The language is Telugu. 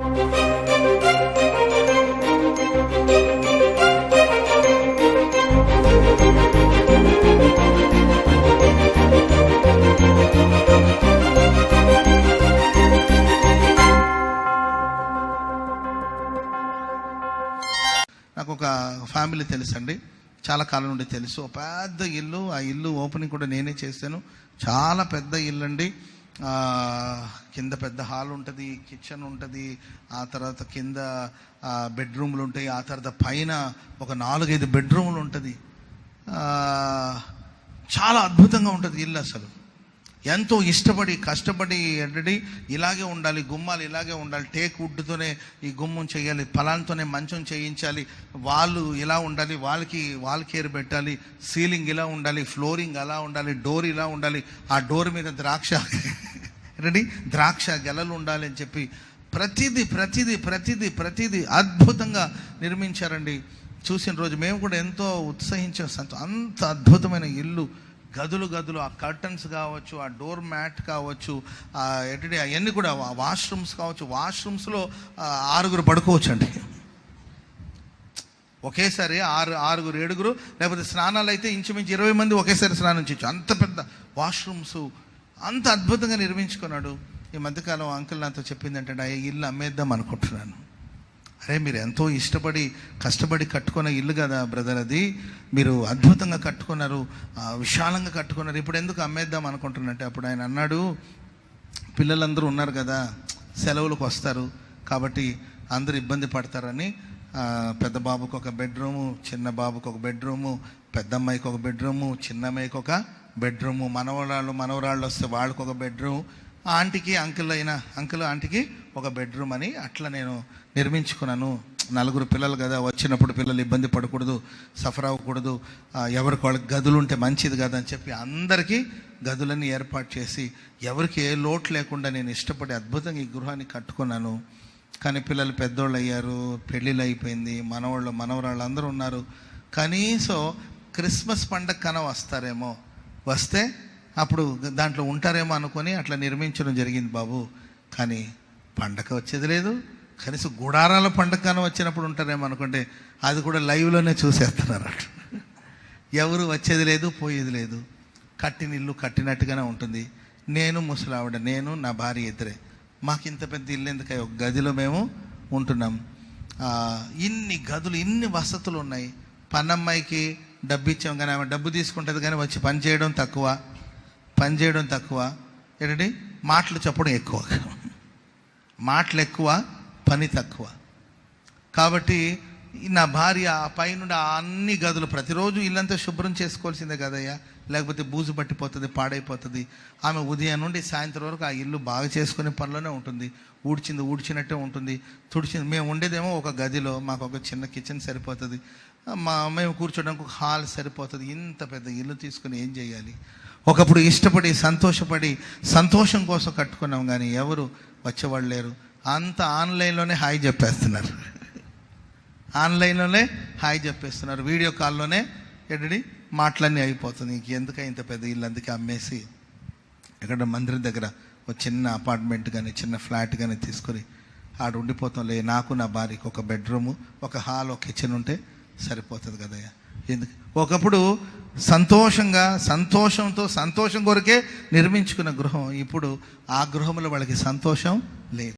నాకు ఒక ఫ్యామిలీ తెలుసండి. చాలా కాలం నుండి తెలుసు. ఒక పెద్ద ఇల్లు. ఆ ఇల్లు ఓపెనింగ్ కూడా నేనే చేశాను. చాలా పెద్ద ఇల్లు అండి కింద పెద్ద హాల్ ఉంటుంది కిచెన్ ఉంటుంది ఆ తర్వాత కింద బెడ్రూమ్లు ఉంటాయి ఆ తర్వాత పైన ఒక నాలుగైదు బెడ్రూమ్లు ఉంటుంది. చాలా అద్భుతంగా ఉంటుంది ఇల్లు అసలు. ఎంతో ఇష్టపడి కష్టపడి ఏంటంటే ఇలాగే ఉండాలి గుమ్మాలు ఇలాగే ఉండాలి టేక్ వుడ్తోనే ఈ గుమ్మం చేయాలి ఫలాంతోనే మంచం చేయించాలి వాళ్ళు ఇలా ఉండాలి వాళ్ళకి వాల్ కేర్ పెట్టాలి సీలింగ్ ఇలా ఉండాలి ఫ్లోరింగ్ అలా ఉండాలి డోర్ ఇలా ఉండాలి ఆ డోర్ మీద ద్రాక్ష రెడీ? ద్రాక్ష గెలలు ఉండాలి అని చెప్పి ప్రతిదీ ప్రతిదీ ప్రతిదీ ప్రతిదీ అద్భుతంగా నిర్మించారండి. చూసిన రోజు మేము కూడా ఎంతో ఉత్సహించాం. సంతో- అంత అద్భుతమైన ఇల్లు. గదులు గదులు ఆ కర్టన్స్ కావచ్చు ఆ డోర్ మ్యాట్ కావచ్చు ఆ ఏంటంటే అవన్నీ కూడా వాష్రూమ్స్ కావచ్చు. వాష్రూమ్స్లో ఆరుగురు పడుకోవచ్చు అండి ఒకేసారి ఆరు ఆరుగురు ఏడుగురు లేకపోతే స్నానాలు అయితే ఇంచుమించు ఇరవై మంది ఒకేసారి స్నానం చేయొచ్చు. అంత పెద్ద వాష్రూమ్స్ అంత అద్భుతంగా నిర్మించుకున్నాడు. ఈ మధ్యకాలం అంకుల్ నాతో చెప్పింది అంటే ఆ ఇల్లు అమ్మేద్దాం అనుకుంటున్నాను. అరే మీరు ఎంతో ఇష్టపడి కష్టపడి కట్టుకున్న ఇల్లు కదా బ్రదర్ అది. మీరు అద్భుతంగా కట్టుకున్నారు విశాలంగా కట్టుకున్నారు. ఇప్పుడు ఎందుకు అమ్మేద్దాం అనుకుంటున్నట్టే? అప్పుడు ఆయన అన్నాడు పిల్లలందరూ ఉన్నారు కదా సెలవులకు వస్తారు. కాబట్టి అందరూ ఇబ్బంది పడతారని పెద్ద బాబుకి ఒక బెడ్రూము చిన్న బాబుకు ఒక బెడ్రూము పెద్దమ్మాయికి ఒక బెడ్రూము చిన్నమ్మాయికి ఒక బెడ్రూము. మనవరాళ్ళు మనవరాళ్ళు వస్తే వాళ్ళకి ఒక బెడ్రూమ్ ఆంటీకి అంకుల్ అయిన అంకుల్ ఆంటీకి ఒక బెడ్రూమ్ అని అట్లా నేను నిర్మించుకున్నాను. నలుగురు పిల్లలు కదా వచ్చినప్పుడు పిల్లలు ఇబ్బంది పడకూడదు సఫర్ అవ్వకూడదు ఎవరికి వాళ్ళకి గదులు ఉంటే మంచిది కదా అని చెప్పి అందరికీ గదులన్నీ ఏర్పాటు చేసి ఎవరికి ఏ లోటు లేకుండా నేను ఇష్టపడి అద్భుతంగా ఈ గృహాన్ని కట్టుకున్నాను. కానీ పిల్లలు పెద్దోళ్ళు అయ్యారు పెళ్ళిళ్ళు అయిపోయింది మనవాళ్ళు మనవరాళ్ళు అందరూ ఉన్నారు. కనీసం క్రిస్మస్ పండగ కన వస్తారేమో వస్తే అప్పుడు దాంట్లో ఉంటారేమో అనుకొని అట్లా నిర్మించడం జరిగింది బాబు. కానీ పండగ వచ్చేది లేదు. కనీసం గుడారాల పండగ వచ్చినప్పుడు ఉంటారేమో అనుకుంటే అది కూడా లైవ్లోనే చూసేస్తున్నారు అట ఎవరు వచ్చేది లేదు పోయేది లేదు. కట్టిన ఇల్లు కట్టినట్టుగానే ఉంటుంది. నేను ముసలావిడ నేను నా భార్య ఇద్దరే. మాకు ఇంత పెద్ద ఇల్లు ఎందుకై ఒక గదిలో మేము ఉంటున్నాం. ఇన్ని గదులు ఇన్ని వసతులు ఉన్నాయి. పన్నమ్మాయికి డబ్బు ఇచ్చాం కానీ ఆమె డబ్బు తీసుకుంటుంది కానీ వచ్చి పని చేయడం తక్కువ పని చేయడం తక్కువ. ఏంటంటే మాటలు చెప్పడం ఎక్కువ. మాటలు ఎక్కువ పని తక్కువ. కాబట్టి నా భార్య ఆ పైనుండి ఆ అన్ని గదులు ప్రతిరోజు ఇల్లంతా శుభ్రం చేసుకోవాల్సిందే కదయ్యా. లేకపోతే బూజు పట్టిపోతుంది పాడైపోతుంది. ఆమె ఉదయం నుండి సాయంత్రం వరకు ఆ ఇల్లు బాగా చేసుకునే పనిలోనే ఉంటుంది. ఊడ్చింది ఊడ్చినట్టే ఉంటుంది. తుడిచింది మేము ఉండేదేమో ఒక గదిలో మాకు ఒక చిన్న కిచెన్ సరిపోతుంది. మా మేము కూర్చోడానికి ఒక హాల్ సరిపోతుంది. ఇంత పెద్ద ఇల్లు తీసుకుని ఏం చేయాలి? ఒకప్పుడు ఇష్టపడి సంతోషపడి సంతోషం కోసం కట్టుకున్నాం కానీ ఎవరు వచ్చేవాళ్ళు లేరు. అంత ఆన్లైన్లోనే హాయ్ చెప్పేస్తున్నారు. ఆన్లైన్లోనే హాయ్ చెప్పేస్తున్నారు. వీడియో కాల్లోనే ఎడడి మాటలన్నీ అయిపోతుంది. ఇంక ఎందుక ఇంత పెద్ద ఇల్లు? అందుకే అమ్మేసి ఎక్కడ మందిరం దగ్గర ఒక చిన్న అపార్ట్మెంట్ కానీ చిన్న ఫ్లాట్ కానీ తీసుకొని ఆడ ఉండిపోతాంలే నాకు నా భార్యకి ఒక బెడ్రూము ఒక హాల్ ఒక కిచెన్ ఉంటే సరిపోతుంది కదయ్యా. ఎందుకు? ఒకప్పుడు సంతోషంగా సంతోషంతో సంతోషం కొరకే నిర్మించుకున్న గృహం. ఇప్పుడు ఆ గృహంలో వాళ్ళకి సంతోషం లేదు.